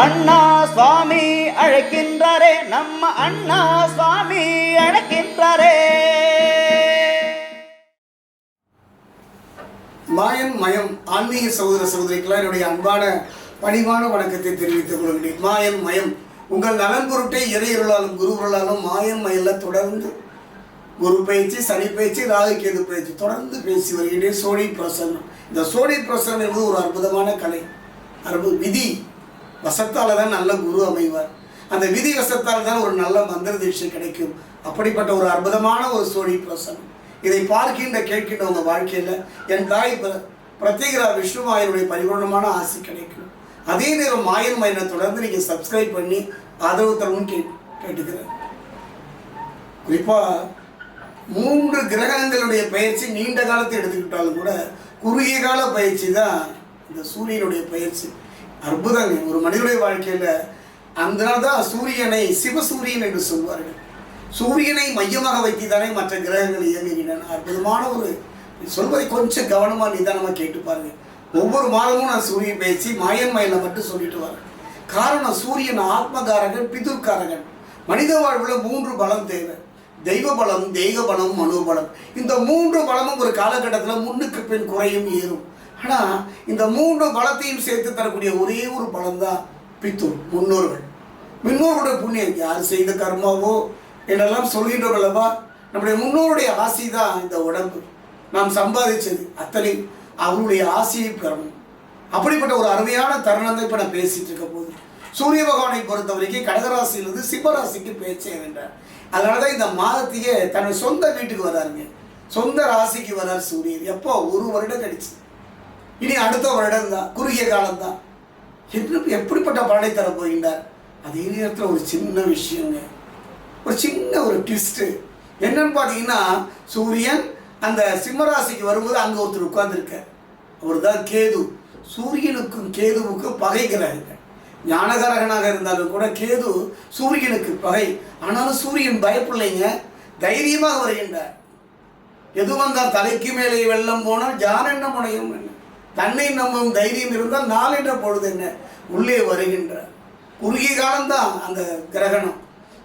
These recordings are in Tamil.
அண்ணா சுவாமி அழைக்கின்றாரே நம்ம அண்ணா சுவாமி அழைக்கின்றாரே. மாயன் மயம் ஆன்மீக சகோதர சகோதரிக்கெல்லாம் என்னுடைய அன்பான பணிவான வணக்கத்தை தெரிவித்துக் கொள்கிறேன். மாயன் மயம் உங்கள் நலன் பொருட்டை இறையருளாலும் குருவருளாலும் மாயம் மயில தொடர்ந்து குரு பயிற்சி சனி பயிற்சி ராகு கேது பயிற்சி தொடர்ந்து பேசி வருகின்றேன் சோனி பிரசன்னம். இந்த சோனி பிரசன்னம் என்பது ஒரு அற்புதமான கலை. அற்புத விதி. வசத்தால் தான் நல்ல குரு அமைவார். அந்த விதி வசத்தால் தான் ஒரு நல்ல மந்திர தீட்சை கிடைக்கும். அப்படிப்பட்ட ஒரு அற்புதமான ஒரு சோழி பிரசனம். இதை பார்க்கின்ற கேட்கின்ற உங்கள் வாழ்க்கையில் என் தாய் பிரத்யேகரா விஷ்ணு மாயனுடைய பரிபூர்ணமான ஆசை கிடைக்கும். அதே நேரம் மாயன் மயனை தொடர்ந்து நீங்கள் சப்ஸ்கிரைப் பண்ணி ஆதரவு தரவும் கே கேட்டுக்கிறேன். குறிப்பாக மூன்று கிரகங்களுடைய பயிற்சி நீண்ட காலத்தை எடுத்துக்கிட்டாலும் கூட குறுகிய கால பயிற்சி தான் இந்த சூரியனுடைய பயிற்சி. அற்புதங்க. ஒரு மனிதனுடைய வாழ்க்கையில் அந்த நாள் தான் சூரியனை சிவசூரியன் என்று சொல்வார்கள். சூரியனை மையமாக வைத்து தானே மற்ற கிரகங்கள் இயங்குகின்றன. அற்புதமான ஒரு சொல்வதை கொஞ்சம் கவனமாக நிதானமாக கேட்டு பாருங்கள் ஒவ்வொரு மாதமும் நான் சூரிய பேசி மாயன் மயில மட்டும் சொல்லிட்டு வரேன். காரணம் சூரியன் ஆத்மகாரகன் பிதுர்காரகன். மனித வாழ்வில் மூன்று பலம் தேவை. தெய்வ பலம் தெய்வ பலம் மனோபலம். இந்த மூன்று பலமும் ஒரு காலகட்டத்தில் முன்னுக்கு பின் குறையும் ஏறும். ஆனால் இந்த மூன்று பலத்தையும் சேர்த்து தரக்கூடிய ஒரே ஒரு பலம் தான் பித்தூர் முன்னோர்கள். முன்னோர்களுடைய புண்ணியம் யார் செய்த கர்மாவோ என்றெல்லாம் சொல்கின்றோம் அல்லவா? நம்முடைய முன்னோருடைய ஆசை தான் இந்த உடம்பு. நாம் சம்பாதிச்சது அத்தனை அவருடைய ஆசையை பெறணும். அப்படிப்பட்ட ஒரு அருமையான தருணம் தான் இப்போ நான் பேசிட்டு இருக்க போது சூரிய பகவானை பொறுத்த வரைக்கும் கடகராசியிலிருந்து சிம்மராசிக்கு பேச்சே வென்றார் அதனால தான் இந்த மாதத்தையே தன்னுடைய சொந்த வீட்டுக்கு வராருங்க. சொந்த ராசிக்கு வரார் சூரியன். எப்போ? ஒரு வருடம் கழிச்சு. இனி அடுத்த வருடம் தான் குறுகிய காலம்தான். என்று எப்படிப்பட்ட பலனை தர போகின்றார்? அதே நேரத்தில் ஒரு சின்ன விஷயங்க. ஒரு சின்ன ஒரு ட்விஸ்ட்டு என்னன்னு பார்த்தீங்கன்னா சூரியன் அந்த சிம்மராசிக்கு வரும்போது அங்கே ஒருத்தர் உட்கார்ந்துருக்கார். அவர் தான் கேது. சூரியனுக்கும் கேதுவுக்கும் பகை கிரகங்கள். ஞானகாரகனாக இருந்தாலும் கூட கேது சூரியனுக்கு பகை. ஆனாலும் சூரியன் பயப்பில்லைங்க தைரியமாக வருகின்றார். எது வந்தால் தலைக்கு மேலே வெள்ளம் போனால் ஜான் என்ன முனையும்? என்ன தன்னை நம்பும் தைரியம் இருந்தால் நாளென்ற பொழுது என்ன? உள்ளே வருகின்ற. குறுகிய காலம்தான் அந்த கிரகணம்.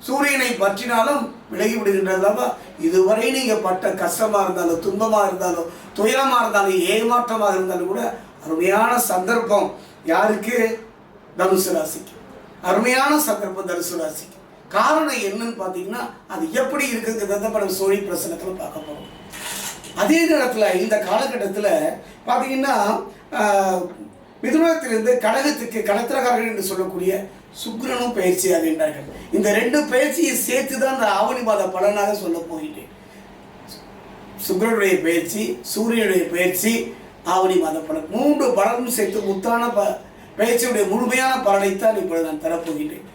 சூரியனை பற்றினாலும் விலகி விடுகின்றதல்லவா இதுவரை நீங்கள் பட்ட கஷ்டமாக இருந்தாலும் துன்பமாக இருந்தாலும் துயரமாக இருந்தாலும் ஏமாற்றமாக இருந்தாலும் கூட அருமையான சந்தர்ப்பம் யாருக்கு? தனுசு ராசிக்கு. அருமையான சந்தர்ப்பம் தனுசு ராசிக்கு. காரணம் என்னன்னு பார்த்தீங்கன்னா அது எப்படி இருக்குங்கிறத நம்ம சோழி பிரசனத்தில் பார்க்க போகிறோம் அதே நேரத்தில் இந்த காலகட்டத்தில் பார்த்தீங்கன்னா மிதுனத்திலிருந்து கடகத்துக்கு கடத்திரகாரர்கள் என்று சொல்லக்கூடிய சுக்ரனும் பயிற்சி ஆகின்றார்கள் இந்த ரெண்டு பயிற்சியை சேர்த்து தான் இந்த ஆவணி மாத பலனாக சொல்ல போகின்றேன். சுக்ரனுடைய பயிற்சி சூரியனுடைய பயிற்சி ஆவணி மாத பலன். மூன்று பலனும் சேர்த்து முத்தான ப பயிற்சியுடைய முழுமையான பலனைத்தான் இப்பொழுது நான் தரப்போகின்றேன்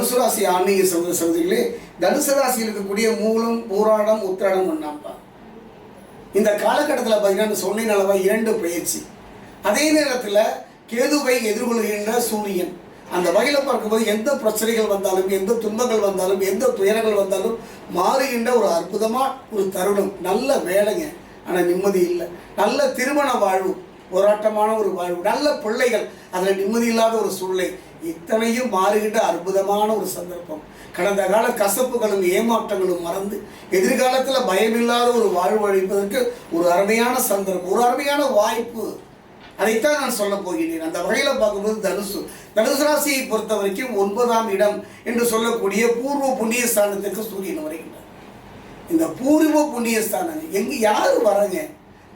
தனுசு ராசி ஆன்மீக சகோதர சகோதரிகளே தனுசு ராசியில் இருக்கக்கூடிய மூலம் பூராடம் உத்திராடம் ஒன்றாம்பா இந்த காலகட்டத்தில் பார்த்தீங்கன்னா சொன்ன அளவா இரண்டு பயிற்சி. அதே நேரத்தில் கேதுவை எதிர்கொள்கின்ற சூரியன். அந்த வகையில் பார்க்கும்போது எந்த பிரச்சனைகள் வந்தாலும் எந்த துன்பங்கள் வந்தாலும் எந்த துயரங்கள் வந்தாலும் மாறுகின்ற ஒரு அற்புதமாக ஒரு தருணம். நல்ல வேலைங்க. ஆனால் நிம்மதி இல்லை. நல்ல திருமண வாழ்வு போராட்டமான ஒரு வாழ்வு நல்ல பிள்ளைகள். அதில் நிம்மதி இல்லாத ஒரு சூழ்நிலை. இத்தனையும் மாறுகின்ற அற்புதமான ஒரு சந்தர்ப்பம். கடந்த கால கசப்புகளும் ஏமாற்றங்களும் மறந்து எதிர்காலத்தில் பயமில்லாத ஒரு வாழ்வு அளிப்பதற்கு ஒரு அருமையான சந்தர்ப்பம் ஒரு அருமையான வாய்ப்பு. அதைத்தான் நான் சொல்ல போகிறேன். அந்த வகையில் பார்க்கும்போது தனுசு. தனுசு ராசியை பொறுத்த வரைக்கும் ஒன்பதாம் இடம் என்று சொல்லக்கூடிய பூர்வ புண்ணிய ஸ்தானத்திற்கு சூரியன் வருகின்றார். இந்த பூர்வ புண்ணிய ஸ்தானம் எங்க யார் வராங்க?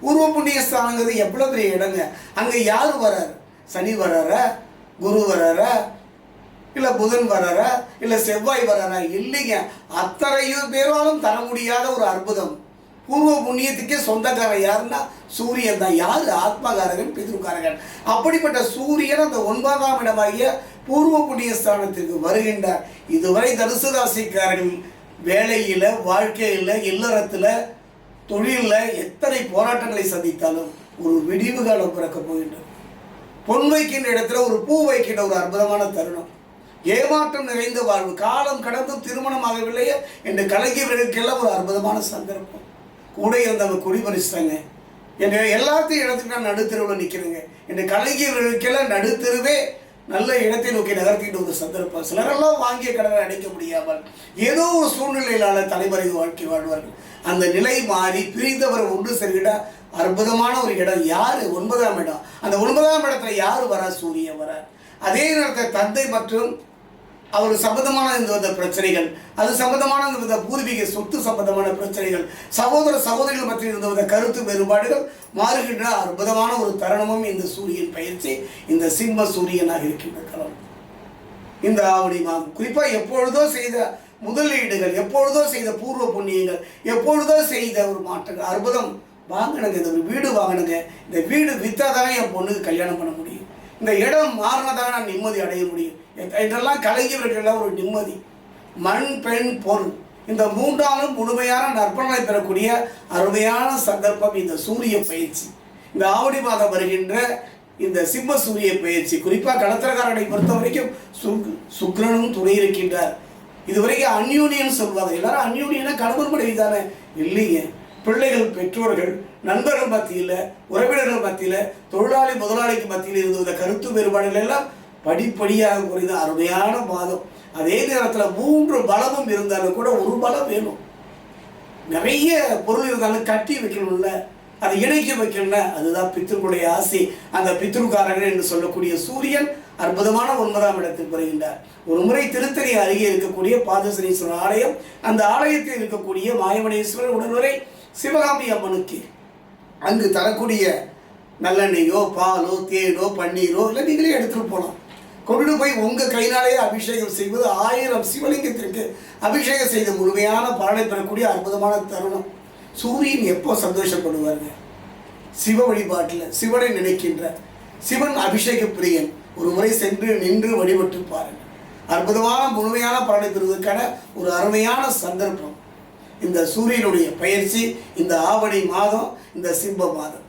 பூர்வ புண்ணிய ஸ்தானங்கிறது எவ்வளோ பெரிய இடங்க? அங்கே யார் வரார்? சனி வராரா? குரு வராரா? இல்லை புதன் வராரா? இல்லை செவ்வாய் வராரா? இல்லைங்க. அத்தனையோ பேராலும் தர முடியாத ஒரு அற்புதம். பூர்வ புண்ணியத்துக்கே சொந்தக்காரன் யாருன்னா சூரியன் தான். யார்? ஆத்மகாரகன் பித்ருக்காரகன். அப்படிப்பட்ட சூரியன் அந்த ஒன்பதாம் இடமாகிய பூர்வ புண்ணிய ஸ்தானத்திற்கு வருகின்றார். இதுவரை தனுசு ராசிக்காரர்கள் வேலையில் வாழ்க்கையில் இல்லறத்தில் தொழிலில் எத்தனை போராட்டங்களை சந்தித்தாலும் ஒரு விடிவு காலம் பிறக்க போகின்றது. பொன் வைக்கின்ற இடத்துல ஒரு பூ வைக்கின்ற ஒரு அற்புதமான தருணம். ஏமாற்றம் நிறைந்த வாழ்வு. காலம் கடந்தும் திருமணம் ஆகவில்லையே என்று கலங்கியவர்களுக்கெல்லாம் ஒரு அற்புதமான சந்தர்ப்பம். கூட இருந்தவங்க குடி என்ற எல்லாத்தையும் இடத்துக்கு நான் நடுத்தருவில் நிற்கிறேங்க என்று கலங்கியவர்களுக்கெல்லாம் நடுத்தருவே நல்ல இடத்தை நோக்கி நகர்த்திட்டு ஒரு சந்தர்ப்பம். சிலரெல்லாம் வாங்கிய கடனை அடைக்க முடியாமல் ஏதோ ஒரு சூழ்நிலையிலான தலைமறை வாழ்க்கை வாழ்வார்கள். அந்த நிலை மாறி பிரிந்தவர் ஒன்று செல்கிட அற்புதமான ஒரு இடம். யார்? ஒன்பதாம் இடம். அந்த ஒன்பதாம் இடத்துல யார் வரா? சூரியன் வர அதே நேரத்தில் தந்தை மற்றும் அவர் சம்பந்தமான இந்த வித பிரச்சனைகள் அது சம்பந்தமான இந்த வித பூர்வீக சொத்து சம்பந்தமான பிரச்சனைகள் சகோதர சகோதரிகள் பற்றி இருந்த வித கருத்து வேறுபாடுகள் மாறுகின்ற அற்புதமான ஒரு தருணமும் இந்த சூரியன் பயிற்சி இந்த சிம்ம சூரியனாக இருக்கின்ற காலம். இந்த ஆவணி மாதம். குறிப்பாக எப்பொழுதோ செய்த முதலீடுகள் எப்பொழுதோ செய்த பூர்வ புண்ணியங்கள் எப்பொழுதோ செய்த ஒரு மாற்றங்கள். அற்புதம். வாங்கினங்க இந்த ஒரு வீடு வாங்கினுங்க இந்த வீடு விற்றாதான் என் பொண்ணுக்கு கல்யாணம் பண்ண முடியும். இந்த இடம் மாறினதாக நான் நிம்மதி அடைய முடியும். என்றெல்லாம் கலைஞர்களுக்கெல்லாம் ஒரு நிம்மதி. மண் பெண் பொருள். இந்த மூன்றாலும் முழுமையான நற்பலனை பெறக்கூடிய அருமையான சந்தர்ப்பம் இந்த சூரிய பயிற்சி. இந்த ஆவடி மாதம் வருகின்ற இந்த சிம்ம சூரிய பயிற்சி. குறிப்பாக கடத்திரக்காரனை பொறுத்த வரைக்கும் சுக் சுக்ரனும் துணை இருக்கின்றார். இதுவரைக்கும் அன்யூனியன் சொல்வாங்க எல்லாரும் அன்யூனியனை கணவன் மனைவி தானே இல்லைங்க பிள்ளைகள் பெற்றோர்கள் நண்பர்கள் மத்தியில் உறவினர்கள் மத்தியில் தொழிலாளி முதலாளிக்கு மத்தியில் இருந்த கருத்து வேறுபாடுகள் எல்லாம் படிப்படியாக குறைந்த அருமையான மாதம். அதே நேரத்தில் மூன்று பலமும் இருந்தாலும் கூட ஒரு பலம் வேணும். நிறைய பொருள் இருந்தாலும் கட்டி வைக்கணும்ல. அதை இணைக்க வைக்கணும்னா அதுதான் பித்ருக்களுடைய ஆசை. அந்த பித்ருக்காரர்கள் என்று சொல்லக்கூடிய சூரியன் அற்புதமான ஒன்பதாம் இடத்துக்கு வருகின்றார். ஒரு முறை திருத்தணி அருகே இருக்கக்கூடிய பாதசனீஸ்வரர் ஆலயம் அந்த ஆலயத்தில் இருக்கக்கூடிய மாயமணேஸ்வரர் உடனுரை சிவகாமி அம்மனுக்கு. அங்கு தரக்கூடிய நல்லெண்ணெயோ பாலோ தேனோ பன்னீரோ இல்லை நீங்களே எடுத்துகிட்டு போகலாம் கொண்டு போய் உங்கள் கையினாலேயே அபிஷேகம் செய்வது ஆயிரம் சிவலிங்கத்திற்கு அபிஷேகம் செய்த முழுமையான பலனை பெறக்கூடிய அற்புதமான தருணம். சூரியன் எப்போ சந்தோஷப்படுவாருங்க? சிவ வழிபாட்டில் சிவனை நினைக்கின்ற சிவன் அபிஷேக பிரியன் ஒரு முறை சென்று நின்று வழிபட்டு பாருங்கள். அற்புதமான முழுமையான பலனை பெறுவதற்கான ஒரு அருமையான சந்தர்ப்பம். இந்த சூரியனுடைய பயிற்சி இந்த ஆவணி மாதம் இந்த சிம்ப மாதம்.